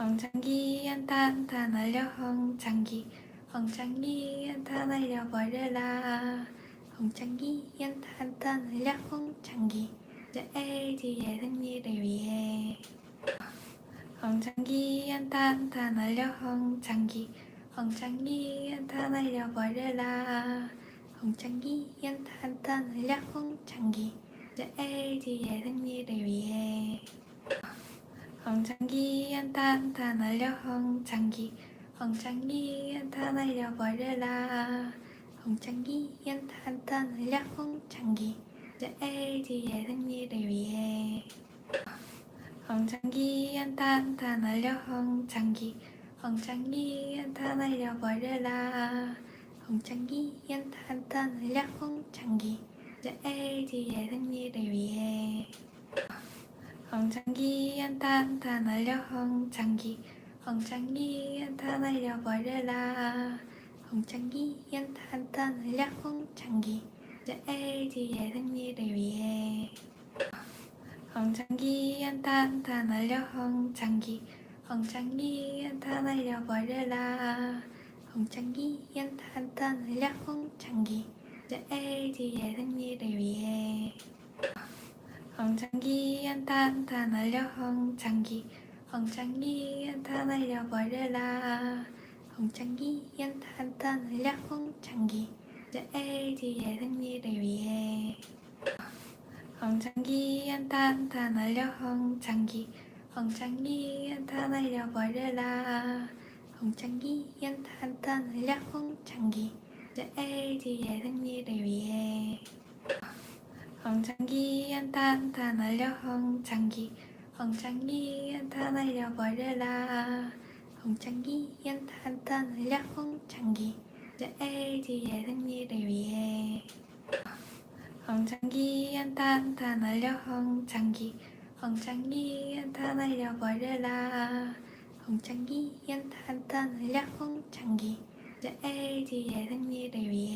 홍장기 한타 한타 날려 홍장기. 홍장기 한타 날려버려라. 홍장기 한타 한타 날려 홍장기. 내 LG의 승리를 위해. 홍장기 한타 한타 날려 홍장기. 홍장기 한타 날려버려라. 홍장기 한타 한타 날려 홍장기. 내 LG의 승리를 위해 홍장기 한타 한타 날려 홍장기. 홍장기 한타 날려버려라. 홍장기 한타 한타 날려 홍장기. 내 LG의 승리를 위해. 홍장기 한타 한타 날려 홍장기. 홍장기 한타 날려버려라. 홍장기 한타 한타 날려 홍장기. 내 LG의 승리를 위해 홍장기 한타 한타 날려 홍장기. 홍장기 한타 날려버려라. 홍장기 한타 한타 날려 홍장기. 내 LG의 승리를 위해. 홍장기 한타 한타 날려 홍장기. 홍장기 한타 날려버려라. 홍장기 한타 한타 날려 홍장기. 내 LG의 승리를 위해 홍장기 한타 날려 홍장기. 홍장기 한타 날려버려라. 홍장기 한타 한타 날려 홍장기. 내 LG의 승리를 위해. 홍장기 한타 한타 날려 홍장기. 홍장기 한타 날려버려라. 홍장기 한타 한타 날려 홍장기. 내 LG의 승리를 위해 홍장기 한타 한타 날려 홍장기. 홍장기 한타 날려 버려라. 홍장기 한타 한타 날려 홍장기. 내 LG의 승리를 위해. 홍장기 한타 한타 날려 홍장기. 홍장기 한타 날려 버려라. 홍장기 한타 한타 날려 홍장기. 내 LG의 승리를 위해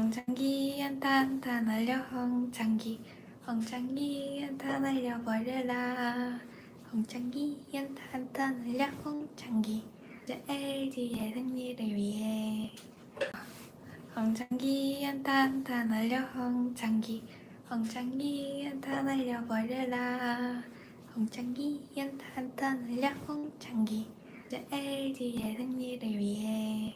홍장기 한타 한타 날려 홍장기. 홍장기 한타 날려버려라. 홍장기 한타 한타 날려 홍장기. 내 LG의 승리를 위해. 홍장기 한타 한타 날려 홍장기. 홍장기 한타 날려버려라. 홍장기 한타 한타 날려 홍장기. 내 LG의 승리를 위해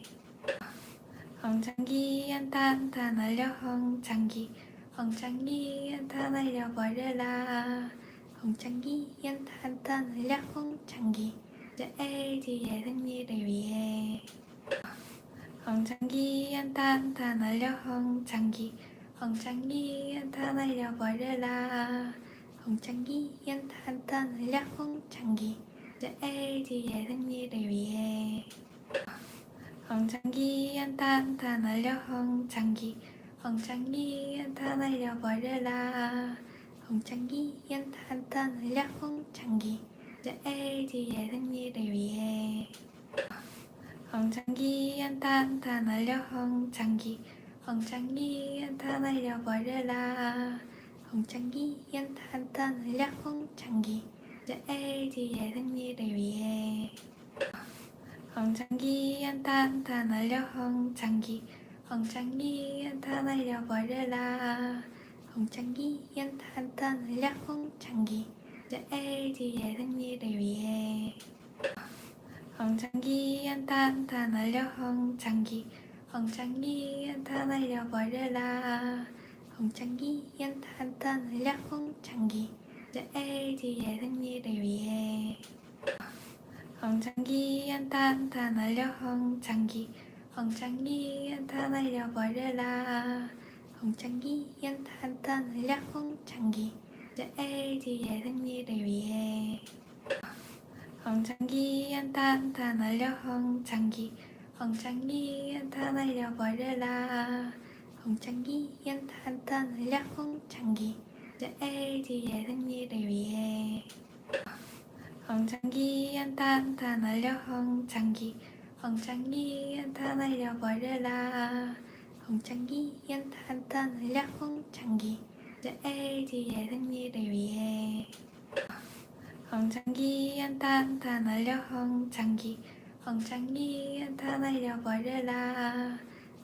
홍장기 한타 한타 날려 홍장기. 홍장기 한타 날려 버려라. 홍장기 한타 한타 날려 홍장기. 내 LG의 승리를 위해. 홍장기 한타 한타 날려 홍장기. 홍장기 한타 날려 버려라. 홍장기 한타 한타 날려 홍장기. 내 LG의 승리를 위해 홍장기 한타 한타 날려 홍장기. 홍장기 한타 날려 버려라. 홍장기 한타 한타 날려 홍장기. 내 LG의 승리를 위해. 홍장기 한타 한타 날려 홍장기. 홍장기 한타 날려 버려라. 홍장기 한타 한타 날려 홍장기. 내 LG의 승리를 위해 홍장기 한타 한타 날려 홍장기. 홍장기 한타 날려버려라. 홍장기 한타 한타 날려 홍장기. 내 LG의 승리를 위해. 홍장기 한타 한타 날려 홍장기. 홍장기 한타 날려버려라. 홍장기 한타 한타 날려 홍장기. 내 LG의 승리를 위해 홍장기 한타 한타 날려 홍장기. 홍장기 한타 날려 버려라. 홍장기 한타 한타 날려 홍장기. 내 LG의 승리를 위해. 홍장기 한타 한타 날려 홍장기. 홍장기 한타 날려 버려라. 홍장기 한타 한타 날려 홍장기. 내 LG의 승리를 위해 홍장기 한타 한타 날려 홍장기. 홍장기 한타 날려버려라. 홍장기 한타 한타 날려 홍장기. 내 LG의 승리를 위해. 홍장기 한탄탄 날려 홍장기. 홍장기 한탄 날려버려라.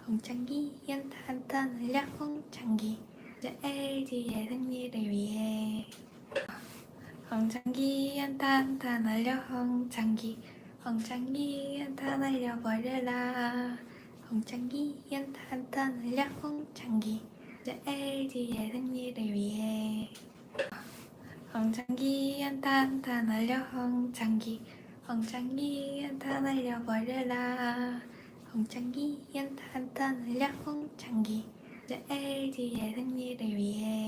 홍장기 한탄탄 날려 홍장기. 내 LG의 승리를 위해 홍장기 한탄탄 날려 홍장기. 홍장기 한탄 날려버려라. 홍장기 한탄탄 날려 홍장기. 내 LG의 승리를 위해. 홍장기 한탄탄 날려 홍장기. 홍장기 한탄 날려버려라. 홍장기 한탄탄 날려 홍장기. 내 LG의 승리를 위해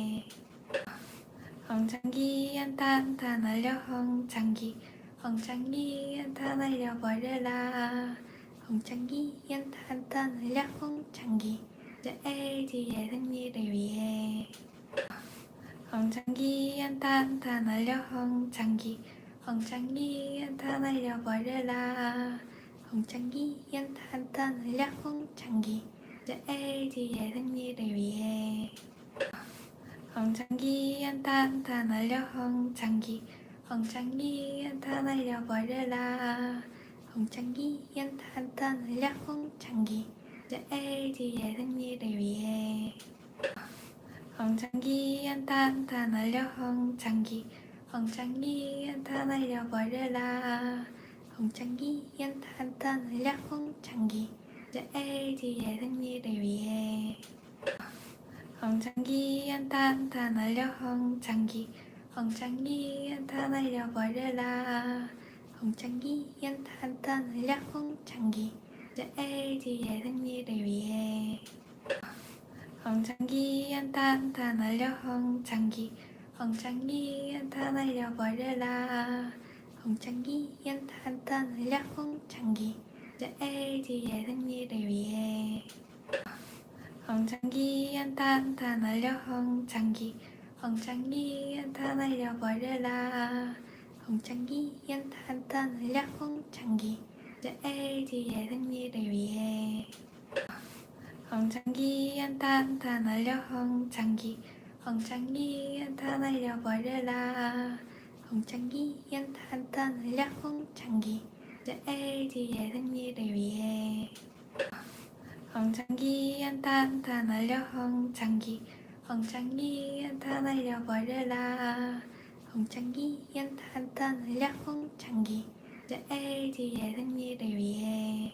홍장기 한탄탄 날려 홍장기 홍장기 한탄 날려 버려라. 홍장기 한탄탄 날려 홍장기. 내 LG의 승리를 위해. 홍장기 한탄탄 날려 홍장기 홍장기 한탄 날려 버려라. 홍장기 한탄탄 날려 홍장기. 내 LG의 승리를 위해 홍장기 한탄탄 날려 홍장기. 홍장기 한탄 날려버려라. 홍장기 한탄탄 날려 홍장기. 내 LG의 승리를 위해. 홍장기 한탄탄 날려 홍장기. 홍장기 한탄 날려버려라. 홍장기 한탄탄 날려 홍장기. 내 LG의 승리를 위해 홍장기 한탄탄 날려 홍장기. 홍장기 한탄 날려버려라. 홍장기 한탄탄 날려 홍장기. 내 LG의 승리를 위해. 홍장기 한탄탄 날려 홍장기. 홍장기 한탄 날려버려라. 홍장기 한탄탄 날려 홍장기. 내 LG의 승리를 위해 홍장기 한탄탄 날려 홍장기. 홍장기 한탄 날려 버려라. 홍장기 한탄탄 날려 홍장기. 내 LG의 승리를 위해. 홍장기 한탄탄 날려 홍장기. 홍장기 한탄 날려 버려라. 홍장기 한탄탄 날려 홍장기. 내 LG의 승리를 위해 홍장기 한탄탄 날려 홍장기. 홍장기 한탄 날려버려라. 홍장기 한탄탄 날려 홍장기. 내 LG의 승리를 위해.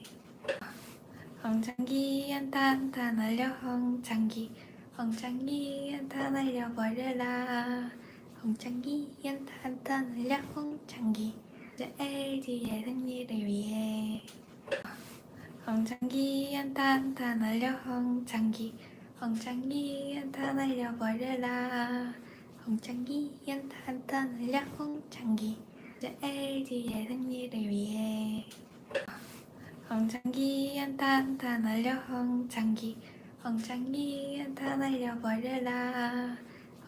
홍장기 한탄탄 날려 홍장기. 홍장기 한탄 날려버려라. 홍장기 한탄탄 날려 홍장기. 내 LG의 승리를 위해 홍장기 한탄탄 날려 홍장기. 홍장기 한탄 날려버려라. 홍장기 한탄탄 날려 홍장기. 내 LG의 승리를 위해. 홍장기 한탄탄 날려 홍장기. 홍장기 한탄 날려버려라.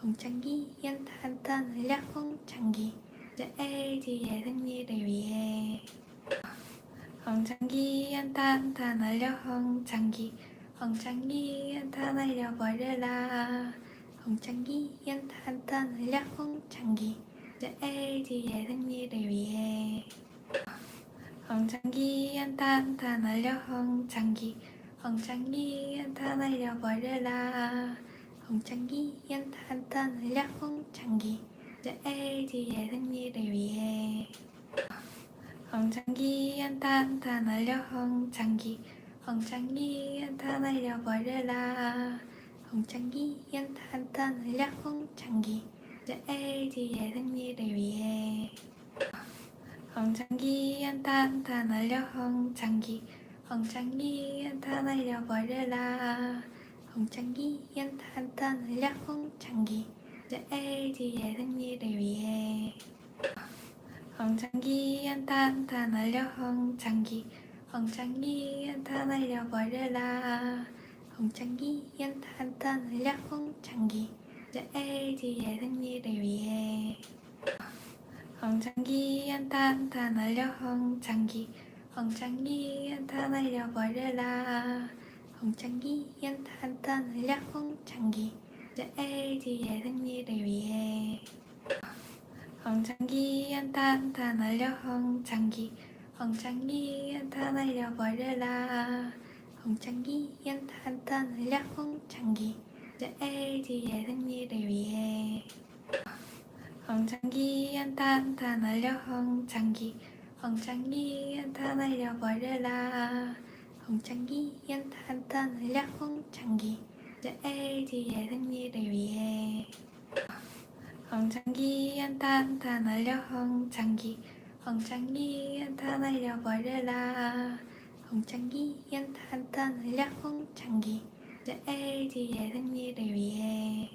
홍장기 한탄탄 날려 홍장기. 내 LG의 승리를 위해 홍장기 한탄탄 날려 홍장기. 홍장기 한탄 날려버려라. 홍장기 한탄탄 날려 홍장기. 내 LG의 승리를 위해. 홍장기 한탄탄 날려 홍장기. 홍장기 한탄 날려버려라. 홍장기 한탄탄 날려 홍장기. 내 LG의 승리를 위해 홍장기 한탄탄 날려 홍장기. 홍장기 한탄 날려버려라. 홍장기 한탄탄 날려 홍장기. 내 LG의 승리를 위해. 홍장기 한탄탄 날려 홍장기. 홍장기 한탄 날려버려라. 홍장기 한탄탄 날려 홍장기. 내 LG의 승리를 위해 홍장기 한탄탄 날려 홍장기. 홍장기 한탄 날려버려라. 홍장기 한탄탄 날려 홍장기. 내 LG의 승리를 위해. 홍장기 한탄탄 날려 홍장기. 홍장기 한탄 날려버려라. 홍장기 한탄탄 날려 홍장기. 내 LG의 승리를 위해 홍장기 한탄탄 날려 홍장기. 홍장기 한탄 날려버려라. 홍장기 한탄탄 날려 홍장기. 내 LG의 승리를 위해. 홍장기 한탄탄 날려 홍장기. 홍장기 한탄 날려버려라. 홍장기 한탄탄 날려 홍장기 내 LG의 승리를 위해 한탄탄 날려 홍장기. 홍장기 한탄 날려버려라. 홍장기 한탄탄 날려 홍장기. 내 LG의 승리를 위해